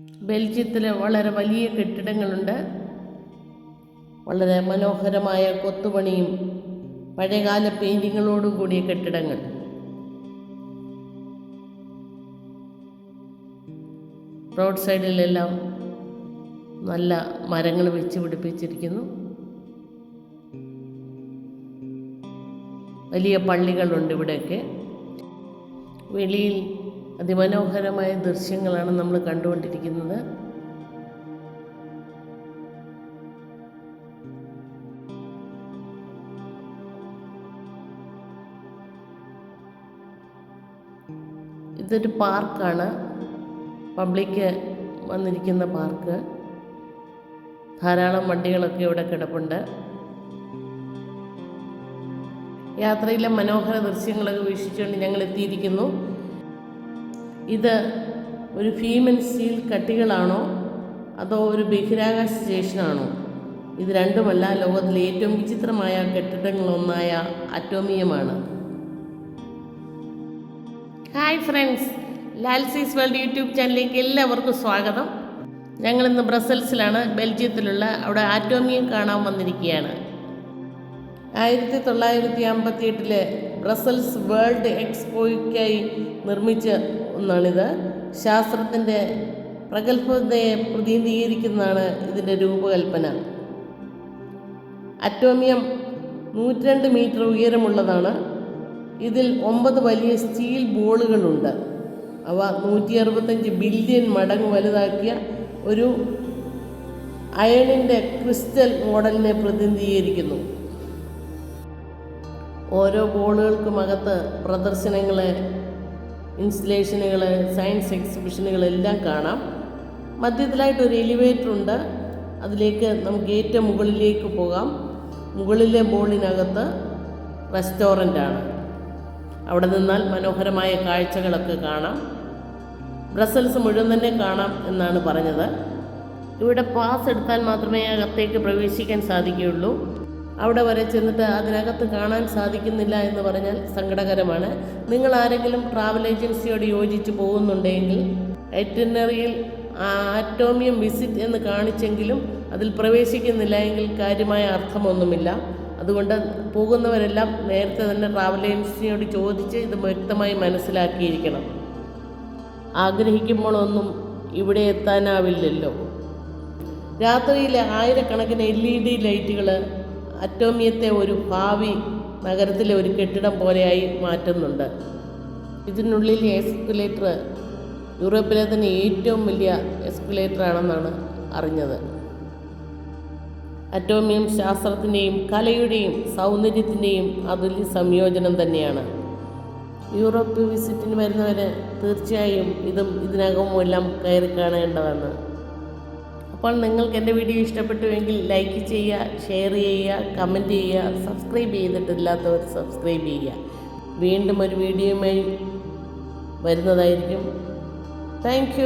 ബെൽജിയത്തിൽ വളരെ വലിയ കെട്ടിടങ്ങളുണ്ട്. വളരെ മനോഹരമായ കൊത്തുപണിയും പഴയകാല പെയിന്റിങ്ങുകളോടും കൂടിയ കെട്ടിടങ്ങൾ. റോഡ് സൈഡിലെല്ലാം നല്ല മരങ്ങൾ വെച്ച് പിടിപ്പിച്ചിരിക്കുന്നു. വലിയ പള്ളികളുണ്ട് ഇവിടെയൊക്കെ. വെളിയിൽ അതിമനോഹരമായ ദൃശ്യങ്ങളാണ് നമ്മൾ കണ്ടുകൊണ്ടിരിക്കുന്നത്. ഇതൊരു പാർക്കാണ്. പബ്ലിക് വന്നിരിക്കുന്ന പാർക്ക്. ധാരാളം വണ്ടികളൊക്കെ ഇവിടെ കിടപ്പുണ്ട്. യാത്രയിലെ മനോഹര ദൃശ്യങ്ങളൊക്കെ വീക്ഷിച്ചുകൊണ്ട് ഞങ്ങൾ എത്തിയിരിക്കുന്നു. ഇത് ഒരു ഭീമൻ സ്റ്റീൽ കട്ടികളാണോ? അതോ ഒരു ബഹിരാകാശ സ്റ്റേഷനാണോ? ഇത് രണ്ടുമല്ല ലോകത്തിലെ ഏറ്റവും വിചിത്രമായ കെട്ടിടങ്ങളൊന്നായ അറ്റോമിയമാണ്. Hi friends Lalsees world YouTube ചാനലിലേക്ക് എല്ലാവർക്കും സ്വാഗതം. ഞങ്ങളിന്ന് ബ്രസൽസിലാണ് ബെൽജിയത്തിലുള്ള അവിടെ ആറ്റോമിയം കാണാൻ വന്നിരിക്കുകയാണ്. ആയിരത്തി തൊള്ളായിരത്തി അമ്പത്തി എട്ടിലെ ബ്രസൽസ് വേൾഡ് എക്സ്പോയ്ക്കായി നിർമ്മിച്ച ഒന്നാണിത്. ശാസ്ത്രത്തിന്റെ പ്രഗത്ഭതയെ പ്രതിനിധീകരിക്കുന്നതാണ് ഇതിന്റെ രൂപകൽപ്പന. അറ്റോമിയം നൂറ്റിരണ്ട് മീറ്റർ ഉയരമുള്ളതാണ്. ഇതിൽ ഒമ്പത് വലിയ സ്റ്റീൽ ബോളുകളുണ്ട്. അവ നൂറ്റി അറുപത്തഞ്ച് ബില്യൺ മടങ്ങ് വലുതാക്കിയ ഒരു അയണിന്റെ ക്രിസ്റ്റൽ മോഡലിനെ പ്രതിനിധീകരിക്കുന്നു. ഓരോ ബോളുകൾക്കുമകത്ത് പ്രദർശനങ്ങൾ ഇൻസ്റ്റലേഷനുകൾ സയൻസ് എക്സിബിഷനുകൾ എല്ലാം കാണാം. മധ്യത്തിലായിട്ട് ഒരു എലിവേറ്റർ ഉണ്ട്. അതിലേക്ക് നമുക്ക് ഏറ്റവും മുകളിലേക്ക് പോകാം. മുകളിലെ ബോളിനകത്ത് റെസ്റ്റോറന്റാണ് അവിടെ നിന്നാൽ മനോഹരമായ കാഴ്ചകളൊക്കെ കാണാം. ബ്രസൽസ് മുഴുവൻ തന്നെ കാണാം എന്നാണ് പറഞ്ഞത്. ഇവിടെ പാസ് എടുത്താൽ മാത്രമേ അകത്തേക്ക് പ്രവേശിക്കാൻ സാധിക്കുകയുള്ളൂ. അവിടെ വരെ ചെന്നിട്ട് അതിനകത്ത് കാണാൻ സാധിക്കുന്നില്ല എന്ന് പറഞ്ഞാൽ സങ്കടകരമാണ്. നിങ്ങൾ ആരെങ്കിലും ട്രാവൽ ഏജൻസിയോട് യോജിച്ച് പോകുന്നുണ്ടെങ്കിൽ എറ്റിനറിയിൽ ആറ്റോമിയം വിസിറ്റ് എന്ന് കാണിച്ചെങ്കിലും അതിൽ പ്രവേശിക്കുന്നില്ല എങ്കിൽ കാര്യമായ അർത്ഥമൊന്നുമില്ല. അതുകൊണ്ട് പോകുന്നവരെല്ലാം നേരത്തെ തന്നെ ട്രാവൽ ഏജൻസിയോട് ചോദിച്ച് ഇത് വ്യക്തമായി മനസ്സിലാക്കിയിരിക്കണം. ആഗ്രഹിക്കുമ്പോഴൊന്നും ഇവിടെ എത്താനാവില്ലല്ലോ. രാത്രിയിലെ ആയിരക്കണക്കിന് എൽ ഇ ഡി ലൈറ്റുകൾ അറ്റോമിയത്തെ ഒരു ഭാവി നഗരത്തിലെ ഒരു കെട്ടിടം പോലെയായി മാറ്റുന്നുണ്ട്. ഇതിനുള്ളിൽ എസ്കുലേറ്റർ യൂറോപ്പിലെ തന്നെ ഏറ്റവും വലിയ എസ്കുലേറ്റർ ആണെന്നാണ് അറിഞ്ഞത്. അറ്റോമിയം ശാസ്ത്രത്തിന്റെയും കലയുടെയും സൗന്ദര്യത്തിന്റെയും അതുല്യ സംയോജനം തന്നെയാണ്. യൂറോപ്പ് വിസിറ്റിന് വരുന്നവരെ തീർച്ചയായും ഇതും ഇതിനകവും എല്ലാം കയറി കാണേണ്ടതാണ്. അപ്പോൾ നിങ്ങൾക്ക് എന്റെ വീഡിയോ ഇഷ്ടപ്പെട്ടുവെങ്കിൽ ലൈക്ക് ചെയ്യുക ഷെയർ ചെയ്യുക കമന്റ് ചെയ്യുക സബ്സ്ക്രൈബ് ചെയ്തിട്ടില്ലാത്തവർ സബ്സ്ക്രൈബ് ചെയ്യുക. വീണ്ടും ഒരു വീഡിയോയുമായി വരുന്നതായിരിക്കും. താങ്ക്